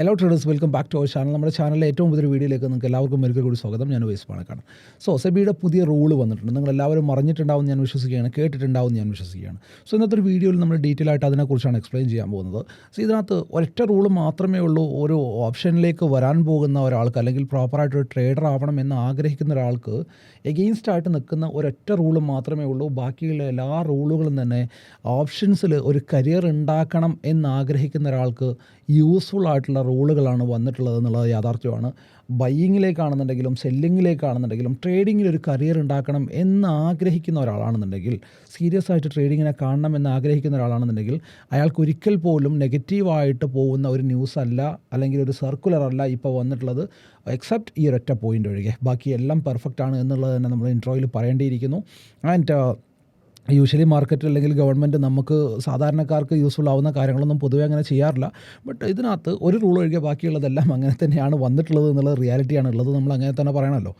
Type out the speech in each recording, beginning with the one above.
Hello traders welcome back to our channel നമ്മുടെ ചാനലിലെ ഏറ്റവും പുതിയ വീഡിയോയിലേക്ക് നിങ്ങൾക്ക് എല്ലാവർക്കും ഒരിക്കൽ കൂടി സ്വാഗതം. ഞാൻ വയസ്സ് പാണക്കാണ് സോ സെബിയുടെ പുതിയ റൂൾ വന്നിട്ടുണ്ട്. നിങ്ങൾ എല്ലാവരും അറിഞ്ഞിട്ടുണ്ടാവും ഞാൻ വിശ്വസിക്കുകയാണ്. കേട്ടിട്ടുണ്ടാവും ഞാൻ വിശ്വസിക്കുകയാണ്. സോ ഇന്നത്തെ ഒരു വീഡിയോയിൽ നമ്മൾ ഡീറ്റെയിൽ ആയിട്ട് അതിനെക്കുറിച്ചാണ് എക്സ്പ്ലെയിൻ ചെയ്യാൻ പോകുന്നത്. സോ ഇതിനകത്ത് ഒരൊറ്റ റൂൾ മാത്രമേ ഉള്ളൂ. ഒരു ഓപ്ഷനിലേക്ക് വരാൻ പോകുന്ന ഒരാൾക്ക് അല്ലെങ്കിൽ പ്രോപ്പറായിട്ട് ഒരു ട്രേഡർ ആവണം എന്ന് ആഗ്രഹിക്കുന്ന ഒരാൾക്ക് എഗെയിൻസ്റ്റ് ആയിട്ട് നിൽക്കുന്ന ഒരൊറ്റ റൂൾ മാത്രമേ ഉള്ളൂ. ബാക്കിയുള്ള എല്ലാ റൂളുകളും തന്നെ ഓപ്ഷൻസിൽ ഒരു കരിയർ ഉണ്ടാക്കണം എന്ന് ആഗ്രഹിക്കുന്ന ഒരാൾക്ക് യൂസ്ഫുൾ ആയിട്ടുള്ള റൂളുകളാണ് വന്നിട്ടുള്ളത് എന്നുള്ളത് യാഥാർത്ഥ്യമാണ്. ബയ്യിങ്ങിലേക്കാണെന്നുണ്ടെങ്കിലും സെല്ലിങ്ങിലേക്കാണെന്നുണ്ടെങ്കിലും ട്രേഡിങ്ങിൽ ഒരു കരിയർ ഉണ്ടാക്കണം എന്ന് ആഗ്രഹിക്കുന്ന ഒരാളാണെന്നുണ്ടെങ്കിൽ സീരിയസ് ആയിട്ട് ട്രേഡിങ്ങിനെ കാണണം എന്ന് ആഗ്രഹിക്കുന്ന ഒരാളാണെന്നുണ്ടെങ്കിൽ അയാൾക്ക് ഒരിക്കൽ പോലും നെഗറ്റീവായിട്ട് പോകുന്ന ഒരു ന്യൂസ് അല്ല അല്ലെങ്കിൽ ഒരു സർക്കുലർ അല്ല ഇപ്പോൾ വന്നിട്ടുള്ളത്. എക്സെപ്റ്റ് ഈ ഒരൊറ്റ പോയിന്റ് ഒഴികെ. ബാക്കി എല്ലാം പെർഫെക്റ്റ് ആണ് എന്നുള്ളത് തന്നെ നമ്മൾ ഇൻട്രോയിൽ പറയേണ്ടിയിരിക്കുന്നു. ആൻഡ് യൂഷ്വലി മാർക്കറ്റ് അല്ലെങ്കിൽ ഗവൺമെന്റ് നമുക്ക് സാധാരണക്കാർക്ക് യൂസ്ഫുൾ ആവുന്ന കാര്യങ്ങളൊന്നും പൊതുവെ അങ്ങനെ ചെയ്യാറില്ല. ബട്ട് ഇതിനകത്ത് ഒരു റൂൾ ഒഴികെ ബാക്കിയുള്ളതെല്ലാം അങ്ങനെ തന്നെയാണ് വന്നിട്ടുള്ളത് എന്നുള്ള റിയാലിറ്റിയാണ് ഉള്ളത്. നമ്മൾ അങ്ങനെ തന്നെ പറയണമല്ലോ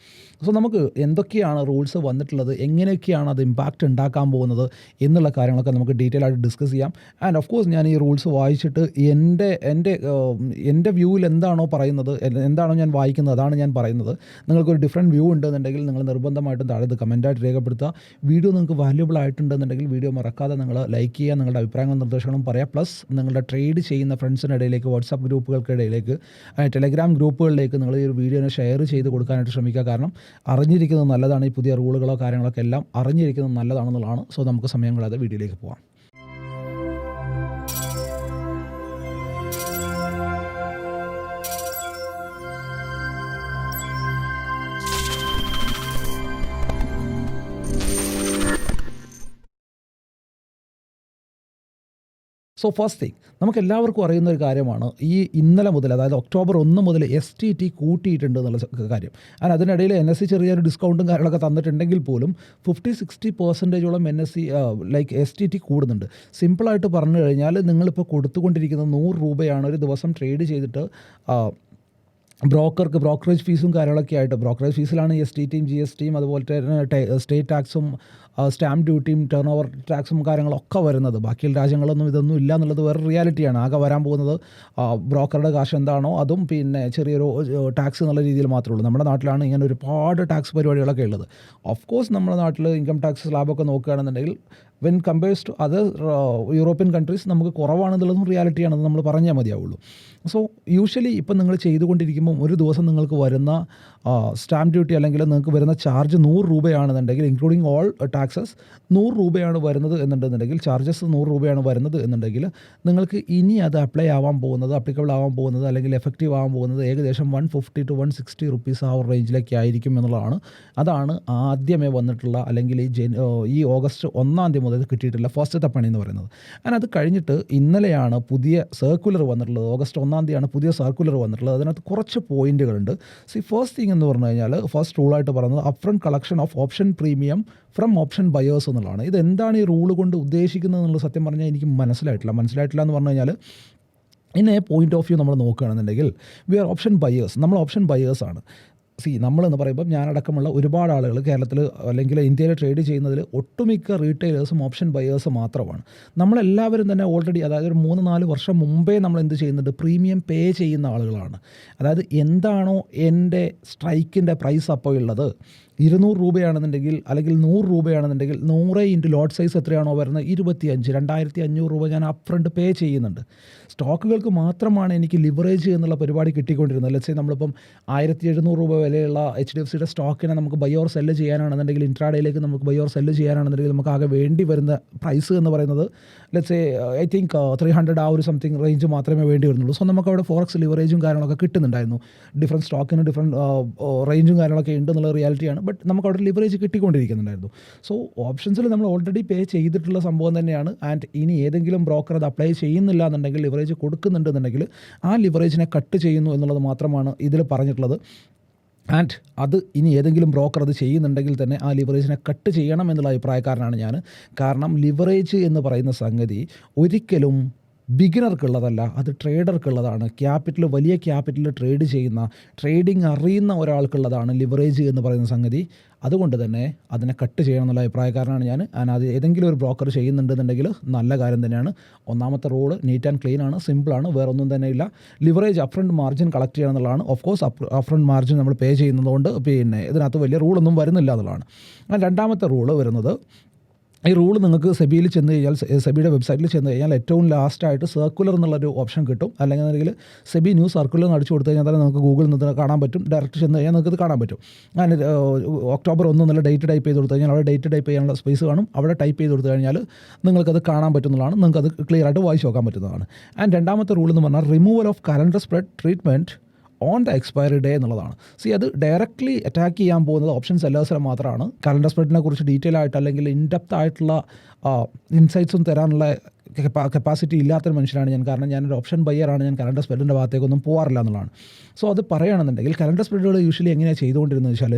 സോ നമുക്ക് എന്തൊക്കെയാണ് റൂൾസ് വന്നിട്ടുള്ളത്? എങ്ങനെയൊക്കെയാണ് അത് ഇമ്പാക്റ്റ് ഉണ്ടാക്കാൻ പോകുന്നത്? എന്നുള്ള കാര്യങ്ങളൊക്കെ നമുക്ക് ഡീറ്റെയിൽ ആയിട്ട് ഡിസ്കസ് ചെയ്യാം. ആൻഡ് ഓഫ് കോഴ്സ് ഞാൻ ഈ റൂൾസ് വായിച്ചിട്ട് എന്റെ എന്റെ എന്റെ വ്യൂവിൽ എന്താണോ പറയുന്നത് എന്താണോ ഞാൻ വായിക്കുന്നത് അതാണ് ഞാൻ പറയുന്നത്. നിങ്ങൾക്കൊരു ഡിഫറെന്റ് വ്യൂ ഉണ്ടെന്നുണ്ടെങ്കിൽ നിങ്ങൾ നിർബന്ധമായിട്ടും താഴെ ഇത് കമന്റായിട്ട് രേഖപ്പെടുത്തുക. വീഡിയോ നിങ്ങൾക്ക് വാല്യുബിൾ ആയിട്ടുണ്ടെന്നുണ്ടെങ്കിൽ വീഡിയോ മറക്കാതെ നിങ്ങൾ ലൈക്ക് ചെയ്യുക നിങ്ങളുടെ അഭിപ്രായങ്ങളും നിർദ്ദേശങ്ങളും പറയാം. പ്ലസ് നിങ്ങളുടെ ട്രേഡ് ചെയ്യുന്ന ഫ്രണ്ട്സിന്റെ ഇടയിലേക്ക് വാട്സാപ്പ് ഗ്രൂപ്പുകൾക്കിടയിലേക്ക് ടെലഗ്രാം ഗ്രൂപ്പുകളിലേക്ക് നിങ്ങൾ ഈ ഒരു വീഡിയോനെ ഷെയർ ചെയ്ത് കൊടുക്കാനായിട്ട് ശ്രമിക്കുക. കാരണം അറിഞ്ഞിരിക്കുന്നത് നല്ലതാണ് ഈ പുതിയ റൂളുകളോ കാര്യങ്ങളൊക്കെ എല്ലാം അറിഞ്ഞിരിക്കുന്നത് നല്ലതാണെന്നുള്ളതാണ്. സോ നമുക്ക് സമയം കളയാതെ വീഡിയോയിലേക്ക് പോകാം സോ ഫസ്റ്റ് തിങ് നമുക്ക് എല്ലാവർക്കും അറിയുന്ന ഒരു കാര്യമാണ് ഈ ഇന്നലെ മുതൽ അതായത് ഒക്ടോബർ ഒന്ന് മുതൽ എസ് ടി ടി കൂട്ടിയിട്ടുണ്ട് എന്നുള്ള കാര്യം. അതിന് അതിനിടയിൽ എൻ എസ് സി ചെറിയൊരു ഡിസ്കൗണ്ടും കാര്യങ്ങളൊക്കെ തന്നിട്ടുണ്ടെങ്കിൽ പോലും fifty sixty പെർസെന്റേജോളം N S C like S T T കൂടുന്നുണ്ട്. സിമ്പിളായിട്ട് പറഞ്ഞു കഴിഞ്ഞാൽ നിങ്ങളിപ്പോൾ കൊടുത്തുകൊണ്ടിരിക്കുന്ന നൂറ് രൂപയാണ് ഒരു ദിവസം ട്രേഡ് ചെയ്തിട്ട് ബ്രോക്കർക്ക് ബ്രോക്കറേജ് ഫീസും കാര്യങ്ങളൊക്കെ ആയിട്ട്. ബ്രോക്കറേജ് ഫീസിലാണ് എസ് ടി ടിയും ജി എസ് ടിയും അതുപോലെ തന്നെ സ്റ്റേറ്റ് ടാക്സും സ്റ്റാമ്പ് ഡ്യൂട്ടിയും ടേൺ ഓവർ ടാക്സും കാര്യങ്ങളൊക്കെ വരുന്നത്. ബാക്കിയുള്ള രാജ്യങ്ങളൊന്നും ഇതൊന്നും ഇല്ല എന്നുള്ളത് വേറെ റിയാലിറ്റിയാണ്. ആകെ വരാൻ പോകുന്നത് ബ്രോക്കറുടെ കാശ് എന്താണോ അതും പിന്നെ ചെറിയൊരു ടാക്സ് എന്നുള്ള രീതിയിൽ മാത്രമേ ഉള്ളൂ. നമ്മുടെ നാട്ടിലാണ് ഇങ്ങനെ ഒരുപാട് ടാക്സ് പരിപാടികളൊക്കെ ഉള്ളത്. ഓഫ് കോഴ്സ് നമ്മുടെ നാട്ടിൽ ഇൻകം ടാക്സ് സ്ലാബൊക്കെ നോക്കുകയാണെന്നുണ്ടെങ്കിൽ when compares to other European countries നമുക്ക് കുറവാണെന്നുള്ളതും റിയാലിറ്റിയാണെന്ന് നമ്മൾ പറഞ്ഞാൽ മതിയാവുള്ളൂ. സോ യൂഷ്വലി ഇപ്പം നിങ്ങൾ ചെയ്തുകൊണ്ടിരിക്കുമ്പം ഒരു ദിവസം നിങ്ങൾക്ക് വരുന്ന സ്റ്റാമ്പ് ഡ്യൂട്ടി അല്ലെങ്കിൽ നിങ്ങൾക്ക് വരുന്ന ചാർജ് നൂറ് രൂപയാണെന്നുണ്ടെങ്കിൽ ഇൻക്ലൂഡിങ് ഓൾ ടാക്സസ് നൂറ് രൂപയാണ് വരുന്നത് എന്നുണ്ടെന്നുണ്ടെങ്കിൽ ചാർജസ് നൂറ് രൂപയാണ് വരുന്നത് എന്നുണ്ടെങ്കിൽ നിങ്ങൾക്ക് ഇനി അത് അപ്ലൈ ആവാൻ പോകുന്നത് അപ്ലിക്കബിൾ ആവാൻ പോകുന്നത് അല്ലെങ്കിൽ എഫക്റ്റീവ് ആവാൻ പോകുന്നത് ഏകദേശം one fifty to one sixty rupees ആ ഒരു റേഞ്ചിലേക്ക് ആയിരിക്കും എന്നുള്ളതാണ്. അതാണ് ആദ്യമേ വന്നിട്ടുള്ള അല്ലെങ്കിൽ ഈ ജൻ ഈ ഓഗസ്റ്റ് ഒന്നാം തീയതി മുതൽ കിട്ടിയിട്ടില്ല ഫസ്റ്റത്തെ പണി എന്ന് പറയുന്നത്. അങ്ങനെ അത് കഴിഞ്ഞിട്ട് ഇന്നലെയാണ് പുതിയ സർക്കുലർ വന്നിട്ടുള്ളത്. ഓഗസ്റ്റ് ഒന്നാം തീയതിയാണ് പുതിയ സർക്കുലർ വന്നിട്ടുള്ളത്. അതിനകത്ത് കുറച്ച് പോയിന്റുകളുണ്ട് സി ഫസ്റ്റ് തിങ് എന്ന് പറഞ്ഞു കഴിഞ്ഞാൽ ഫസ്റ്റ് റൂളായിട്ട് പറയുന്നത് upfront collection of option premium from option buyers എന്നുള്ളതാണ്. ഇത് എന്താണ് ഈ റൂൾ കൊണ്ട് ഉദ്ദേശിക്കുന്നത് എന്നുള്ളത് സത്യം പറഞ്ഞാൽ എനിക്ക് മനസ്സിലായിട്ടില്ല. മനസ്സിലായിട്ടില്ല എന്ന് പറഞ്ഞു കഴിഞ്ഞാൽ എ പോയിന്റ് ഓഫ് വ്യൂ നമ്മൾ നോക്കുകയാണെന്നുണ്ടെങ്കിൽ വി ആർ ഓപ്ഷൻ ബയേഴ്സ് നമ്മൾ ഓപ്ഷൻ ബയേഴ്സ് ആണ്. സി നമ്മളെന്ന് പറയുമ്പോൾ ഞാനടക്കമുള്ള ഒരുപാട് ആളുകൾ കേരളത്തിൽ അല്ലെങ്കിൽ ഇന്ത്യയിൽ ട്രേഡ് ചെയ്യുന്നതിൽ ഒട്ടുമിക്ക റീറ്റെയിലേഴ്സും ഓപ്ഷൻ ബയേഴ്സ് മാത്രമാണ്. നമ്മളെല്ലാവരും തന്നെ ഓൾറെഡി അതായത് ഒരു മൂന്ന് നാല് വർഷം മുമ്പേ നമ്മൾ എന്ത് ചെയ്യുന്നുണ്ട് പ്രീമിയം പേ ചെയ്യുന്ന ആളുകളാണ്. അതായത് എന്താണോ എന്റെ സ്ട്രൈക്കിന്റെ പ്രൈസ് അപ്പോൾ ഉള്ളത്? ഇരുന്നൂറ് രൂപയാണെന്നുണ്ടെങ്കിൽ അല്ലെങ്കിൽ നൂറ് രൂപയാണെന്നുണ്ടെങ്കിൽ നൂറ് ഇന്റു ലോട്ട് സൈസ് എത്രയാണോ വരുന്നത്? ഇരുപത്തിയഞ്ച് രണ്ടായിരത്തി അഞ്ഞൂറ് രൂപ ഞാൻ അപ്പ് ഫ്രണ്ട് പേ ചെയ്യുന്നുണ്ട്. സ്റ്റോക്കുകൾക്ക് മാത്രമാണ് എനിക്ക് ലിവറേജ് എന്നുള്ള പരിപാടി കിട്ടിക്കൊണ്ടിരുന്നത്. ലെറ്റ്സേ നമ്മളിപ്പം ആയിരത്തി എഴുന്നൂറ് രൂപ വിലയുള്ള എച്ച് ഡി എഫ് സിയുടെ സ്റ്റോക്കിനെ നമുക്ക് ബൈ ഓർ സെല്ല് ചെയ്യാനാണെന്നുണ്ടെങ്കിൽ ഇൻട്രാഡേയിലേക്ക് നമുക്ക് ബൈ ഓർ സെല്ല് ചെയ്യാനാണെന്നുണ്ടെങ്കിൽ നമുക്ക് ആകെ വേണ്ടി വരുന്ന പ്രൈസ് എന്ന് പറയുന്നത് let's say I think three hundred ആ ഒരു സംതിങ് റേഞ്ച് മാത്രമേ വേണ്ടി വരുന്നുള്ളൂ. സോ നമുക്ക് അവിടെ ഫോറക്സ് ലിവറേജും കാര്യങ്ങളൊക്കെ കിട്ടുന്നുണ്ടായിരുന്നു. ഡിഫറെന്റ് സ്റ്റോക്കിന് ഡിഫറെന്റ് റേഞ്ചും കാര്യങ്ങളൊക്കെ ഉണ്ടെന്നുള്ള റിയാലിറ്റിയാണ് ബട്ട് നമുക്ക് അവിടെ ലിവറേജ് കിട്ടിക്കൊണ്ടിരിക്കുന്നുണ്ടായിരുന്നു. സോ ഓപ്ഷൻസിൽ നമ്മൾ ഓൾറെഡി പേ ചെയ്തിട്ടുള്ള സംഭവം തന്നെയാണ്. ആൻഡ് ഇനി ഏതെങ്കിലും ബ്രോക്കർ അത് അപ്ലൈ ചെയ്യുന്നില്ല എന്നുണ്ടെങ്കിൽ ലിവറേജ് കൊടുക്കുന്നുണ്ടെന്നുണ്ടെങ്കിൽ ആ ലിവറേജിനെ കട്ട് ചെയ്യുന്നു എന്നുള്ളത് മാത്രമാണ് ഇതിൽ പറഞ്ഞിട്ടുള്ളത്. ആൻഡ് അത് ഇനി ഏതെങ്കിലും ബ്രോക്കർ അത് ചെയ്യുന്നുണ്ടെങ്കിൽ തന്നെ ആ ലിവറേജിനെ കട്ട് ചെയ്യണം എന്നുള്ള അഭിപ്രായക്കാരനാണ് ഞാൻ. കാരണം ലിവറേജ് എന്ന് പറയുന്ന സംഗതി ഒരിക്കലും ബിഗിനർക്കുള്ളതല്ല അത് ട്രേഡർക്കുള്ളതാണ് ക്യാപിറ്റൽ വലിയ ക്യാപിറ്റൽ ട്രേഡ് ചെയ്യുന്ന ട്രേഡിംഗ് അറിയുന്ന ഒരാൾക്കുള്ളതാണ് ലിവറേജ് എന്ന് പറയുന്ന സംഗതി. അതുകൊണ്ട് തന്നെ അതിനെ കട്ട് ചെയ്യണം എന്നുള്ള അഭിപ്രായക്കാരനാണ് ഞാൻ. ഞാൻ അത് ഏതെങ്കിലും ഒരു ബ്രോക്കർ ചെയ്യുന്നുണ്ടെന്നുണ്ടെങ്കിൽ നല്ല കാര്യം തന്നെയാണ്. ഒന്നാമത്തെ റോഡ് നീറ്റ് ആൻഡ് ക്ലീൻ ആണ് സിമ്പിളാണ് വേറെ ഒന്നും തന്നെ ഇല്ല. ലിവറേജ് അപ്രണ്ട് മാർജിൻ കളക്ട് ചെയ്യണം എന്നുള്ളതാണ്. ഓഫ് കോഴ്സ് അപ്രണ്ട് മാർജിൻ നമ്മൾ പേ ചെയ്യുന്നതുകൊണ്ട് പിന്നെ ഇതിനകത്ത് വലിയ റൂളൊന്നും വരുന്നില്ല എന്നുള്ളതാണ്. രണ്ടാമത്തെ റൂൾ വരുന്നത് ഈ റൂൾ നിങ്ങൾക്ക് സെബിയിൽ ചെന്ന് കഴിഞ്ഞാൽ സെബിയുടെ വെബ്സൈറ്റിൽ ചെന്ന് കഴിഞ്ഞാൽ ഏറ്റവും ലാസ്റ്റായിട്ട് സർക്കുലർ എന്നുള്ളൊരു ഓപ്ഷൻ കിട്ടും. അല്ലെങ്കിൽ സെബി ന്യൂ സർക്കുലർ അടിച്ചു കൊടുത്തു കഴിഞ്ഞാൽ തന്നെ നമുക്ക് ഗൂഗിളിൽ നിന്ന് കാണാൻ പറ്റും. ഡയറക്റ്റ് ചെന്ന് കഴിഞ്ഞാൽ നിങ്ങൾക്ക് ഇത് കാണാൻ പറ്റും. അങ്ങനെ ഒക്ടോബർ ഒന്ന് എന്നുള്ള ഡേറ്റ് ടൈപ്പ് ചെയ്ത് കൊടുത്തു കഴിഞ്ഞാൽ അവിടെ ഡേറ്റ് ടൈപ്പ് ചെയ്യാനുള്ള സ്പേസ് കാണും. അവിടെ ടൈപ്പ് ചെയ്ത് കൊടുത്തു കഴിഞ്ഞാൽ നിങ്ങൾക്കത് കാണാൻ പറ്റുന്നതാണ്. നിങ്ങൾക്കത് ക്ലിയർ ആയിട്ട് വായിച്ച് നോക്കാൻ പറ്റുന്നതാണ്. ആൻഡ് രണ്ടാമത്തെ റൂൾ എന്ന് പറഞ്ഞാൽ removal of calendar spread treatment on the expiry day എന്നുള്ളതാണ്. സി അത് ഡയറക്റ്റ്ലി അറ്റാക്ക് ചെയ്യാൻ പോകുന്നത് ഓപ്ഷൻ സെല്ലേഴ്സിനെ മാത്രമാണ്. കലണ്ടർ സ്പ്രെഡിനെ കുറിച്ച് ഡീറ്റെയിൽ ആയിട്ട് അല്ലെങ്കിൽ ഇൻഡെപ്ത് ആയിട്ടുള്ള ഇൻസൈറ്റ്സും തരാനുള്ള കപ്പാസിറ്റി ഇല്ലാത്തൊരു മനുഷ്യനാണ് ഞാൻ. കാരണം ഞാനൊരു ഓപ്ഷൻ ബയ്യറാണ് ഞാൻ കലണ്ടർ സ്പ്രെഡിന്റെ ഭാഗത്തേക്കൊന്നും പോകാറില്ല എന്നുള്ളതാണ്. സോ അത് പറയുകയാണെന്നുണ്ടെങ്കിൽ കലണ്ടർ സ്പ്രെഡുകൾ യൂഷ്വലി എങ്ങനെയാണ് ചെയ്തുകൊണ്ടിരുന്നത് വെച്ചാൽ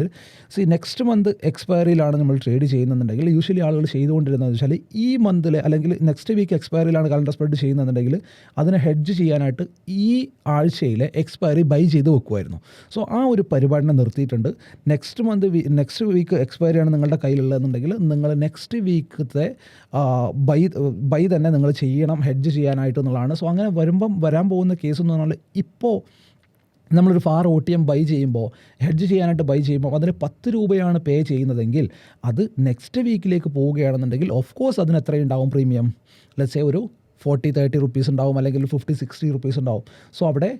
സി നെക്സ്റ്റ് മന്ത് എക്സ്പയറിയിലാണ് നമ്മൾ ട്രേഡ് ചെയ്യുന്നുണ്ടെങ്കിൽ യൂഷ്വലി ആളുകൾ ചെയ്തുകൊണ്ടിരുന്നത് വെച്ചാൽ ഈ മന്തിൽ അല്ലെങ്കിൽ നെക്സ്റ്റ് വീക്ക് എക്സ്പയറിയിലാണ് കലണ്ടർ സ്പ്രെഡ് ചെയ്യുന്നുണ്ടെങ്കിൽ അതിനെ ഹെഡ്ജ് ചെയ്യാനായിട്ട് ഈ ആഴ്ചയിലെ എക്സ്പയറി ബൈ ചെയ്ത് വെക്കുമായിരുന്നു. സോ ആ ഒരു പരിപാടിനെ നിർത്തിയിട്ടുണ്ട്. നെക്സ്റ്റ് മന്ത് നെക്സ്റ്റ് വീക്ക് എക്സ്പയറിയാണ് നിങ്ങളുടെ കയ്യിലുള്ളതെന്നുണ്ടെങ്കിൽ നിങ്ങൾ നെക്സ്റ്റ് വീക്കത്തെ ബൈ ബൈ തന്നെ നിങ്ങൾ ചെയ്യണം ഹെഡ്ജ് ചെയ്യാനായിട്ട് എന്നുള്ളതാണ്. സോ അങ്ങനെ വരുമ്പം വരാൻ പോകുന്ന കേസ് എന്ന് പറഞ്ഞാൽ ഇപ്പോൾ നമ്മളൊരു far O T M buy ചെയ്യുമ്പോൾ ഹെഡ്ജ് ചെയ്യാനായിട്ട് ബൈ ചെയ്യുമ്പോൾ അതിന് പത്ത് രൂപയാണ് പേ ചെയ്യുന്നതെങ്കിൽ അത് നെക്സ്റ്റ് വീക്കിലേക്ക് പോവുകയാണെന്നുണ്ടെങ്കിൽ ഓഫ് കോഴ്സ് അതിന് എത്രയുണ്ടാവും പ്രീമിയം ലെറ്റ്സ് സേ ഒരു ഫോർട്ടി തേർട്ടി റുപ്പീസ് ഉണ്ടാവും അല്ലെങ്കിൽ ഫിഫ്റ്റി സിക്സ്റ്റി റുപ്പീസ് ഉണ്ടാവും. സോ അവിടെ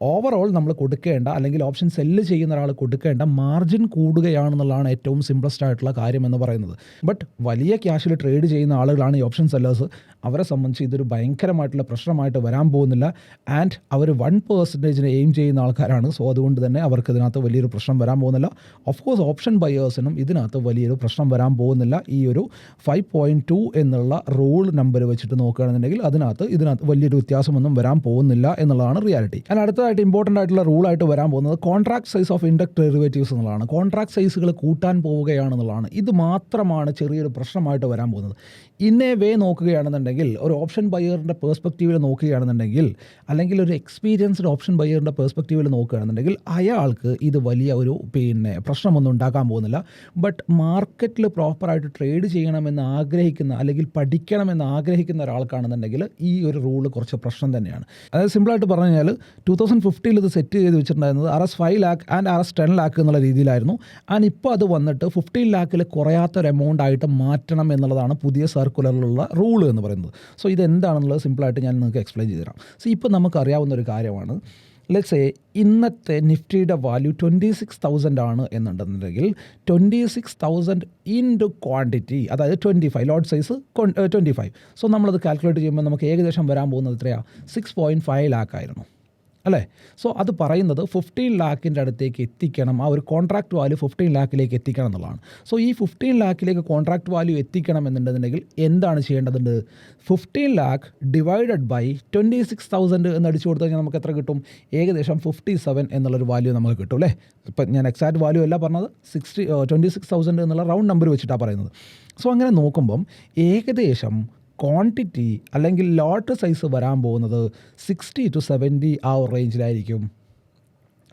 ഓവറോൾ നമ്മൾ കൊടുക്കേണ്ട അല്ലെങ്കിൽ ഓപ്ഷൻ സെല്ല് ചെയ്യുന്ന ഒരാൾ കൊടുക്കേണ്ട മാർജിൻ കൂടുകയാണെന്നുള്ളതാണ് ഏറ്റവും സിംപ്ലസ്റ്റ് ആയിട്ടുള്ള കാര്യം എന്ന് പറയുന്നത്. ബട്ട് വലിയ ക്യാഷിൽ ട്രേഡ് ചെയ്യുന്ന ആളുകളാണ് ഈ ഓപ്ഷൻ സെല്ലേഴ്സ് അവരെ സംബന്ധിച്ച് ഇതൊരു ഭയങ്കരമായിട്ടുള്ള പ്രശ്നമായിട്ട് വരാൻ പോകുന്നില്ല. ആൻഡ് അവർ വൺ പേഴ്സന്റേജിന് എയിം ചെയ്യുന്ന ആൾക്കാരാണ്. സോ അതുകൊണ്ട് തന്നെ അവർക്ക് ഇതിനകത്ത് വലിയൊരു പ്രശ്നം വരാൻ പോകുന്നില്ല. ഓഫ് കോഴ്സ് ഓപ്ഷൻ ബയേഴ്സിനും ഇതിനകത്ത് വലിയൊരു പ്രശ്നം വരാൻ പോകുന്നില്ല. ഈ ഒരു ഫൈവ് പോയിന്റ് ടു എന്നുള്ള റൂൾ നമ്പർ വെച്ചിട്ട് നോക്കുകയാണെന്നുണ്ടെങ്കിൽ അതിനകത്ത് ഇതിനകത്ത് വലിയൊരു വ്യത്യാസമൊന്നും വരാൻ പോകുന്നില്ല എന്നുള്ളതാണ് റിയാലിറ്റി അതിന് അടുത്തതായിട്ട് ഇമ്പോർട്ടന്റ് ആയിട്ടുള്ള റൂളായിട്ട് വരാൻ പോകുന്നത് contract size of index derivatives എന്നുള്ളതാണ്. കോൺട്രാക്ട് സൈസുകൾ കൂട്ടാൻ പോവുകയാണെന്നുള്ളതാണ്. ഇത് മാത്രമാണ് ചെറിയൊരു പ്രശ്നമായിട്ട് വരാൻ പോകുന്നത്. ഇന്നേ വേ നോക്കുകയാണെന്നുണ്ടെങ്കിൽ ഒരു ഓപ്ഷൻ ബയറിന്റെ പേഴ്സ്പെക്റ്റീവിൽ നോക്കുകയാണെന്നുണ്ടെങ്കിൽ അല്ലെങ്കിൽ ഒരു എക്സ്പീരിയൻസ്ഡ് ഓപ്ഷൻ ബയറിന്റെ പേഴ്സ്പെക്റ്റീവിൽ നോക്കുകയാണെന്നുണ്ടെങ്കിൽ അയാൾക്ക് ഇത് വലിയ ഒരു പിന്നെ പ്രശ്നമൊന്നും ഉണ്ടാക്കാൻ പോകുന്നില്ല. ബട്ട് മാർക്കറ്റിൽ പ്രോപ്പറായിട്ട് ട്രേഡ് ചെയ്യണമെന്ന് ആഗ്രഹിക്കുന്ന അല്ലെങ്കിൽ പഠിക്കണമെന്ന് ആഗ്രഹിക്കുന്ന ഒരാൾക്കാണെന്നുണ്ടെങ്കിൽ ഈ ഒരു റൂൾ കുറച്ച് പ്രശ്നം തന്നെയാണ്. അതായത് സിമ്പിളായിട്ട് പറഞ്ഞു കഴിഞ്ഞാൽ ടു തൗസൻഡ് ഫിഫ്റ്റിയിൽ ഇത് സെറ്റ് ചെയ്ത് വെച്ചിട്ടുണ്ടായിരുന്നത് R five lakh and R ten lakh എന്നുള്ള രീതിയിലായിരുന്നു. ആൻഡ് ഇപ്പോൾ അത് വന്നിട്ട് ഫിഫ്റ്റീൻ ലാക്കിൽ കുറയാത്ത ഒരു എമൗണ്ട് ആയിട്ട് മാറ്റണം എന്നുള്ളതാണ് പുതിയ സർക്കുലറിലുള്ള റൂൾ എന്ന് പറയുന്നത്. സോ ഇത് എന്താണെന്നുള്ളത് സിമ്പിളായിട്ട് ഞാൻ നിങ്ങൾക്ക് എക്സ്പ്ലെയിൻ ചെയ്തു തരാം സോ ഇപ്പോൾ നമുക്കറിയാവുന്ന ഒരു കാര്യമാണ്. ലെറ്റ്സ് എ ഇന്നത്തെ നിഫ്റ്റിയുടെ വാല്യൂ ട്വന്റി സിക്സ് തൗസൻഡ് ആണ് എന്നുണ്ടെന്നുണ്ടെങ്കിൽ twenty six thousand into quantity അതായത് twenty five lot size twenty five so നമ്മളത് കാൽക്കുലേറ്റ് ചെയ്യുമ്പോൾ നമുക്ക് ഏകദേശം വരാൻ പോകുന്നത് എത്രയാണ് സിക്സ് പോയിന്റ് ഫൈവ് ലാക്ക് ആയിരുന്നു. അല്ലേ? സോ അത് പറയുന്നത് ഫിഫ്റ്റീൻ ലാക്കിന്റെ അടുത്തേക്ക് എത്തിക്കണം. ആ ഒരു കോൺട്രാക്ട് വാല്യൂ ഫിഫ്റ്റീൻ ലാക്കിലേക്ക് എത്തിക്കണം എന്നുള്ളതാണ്. സോ ഈ ഫിഫ്റ്റീൻ ലാക്കിലേക്ക് കോൺട്രാക്ട് വാല്യൂ എത്തിക്കണം എന്നുണ്ടെന്നുണ്ടെങ്കിൽ എന്താണ് ചെയ്യേണ്ടതുണ്ട്? Fifteen lakh divided by twenty six thousand എന്ന് അടിച്ചു കൊടുത്തു കഴിഞ്ഞാൽ നമുക്ക് എത്ര കിട്ടും? ഏകദേശം ഫിഫ്റ്റി സെവൻ എന്നുള്ളൊരു വാല്യൂ നമുക്ക് കിട്ടും അല്ലേ? ഇപ്പം ഞാൻ എക്സാക്ട് വാല്യൂ അല്ല പറഞ്ഞത് സിക്സ്റ്റി ട്വന്റി സിക്സ് തൗസൻഡ് എന്നുള്ള റൗണ്ട് നമ്പർ വെച്ചിട്ടാണ് പറയുന്നത്. സോ അങ്ങനെ നോക്കുമ്പം ഏകദേശം ക്വാണ്ടിറ്റി അല്ലെങ്കിൽ ലോട്ട് സൈസ് വരാൻ പോകുന്നത് സിക്സ്റ്റി ടു സെവന്റി ആ റേഞ്ചിലായിരിക്കും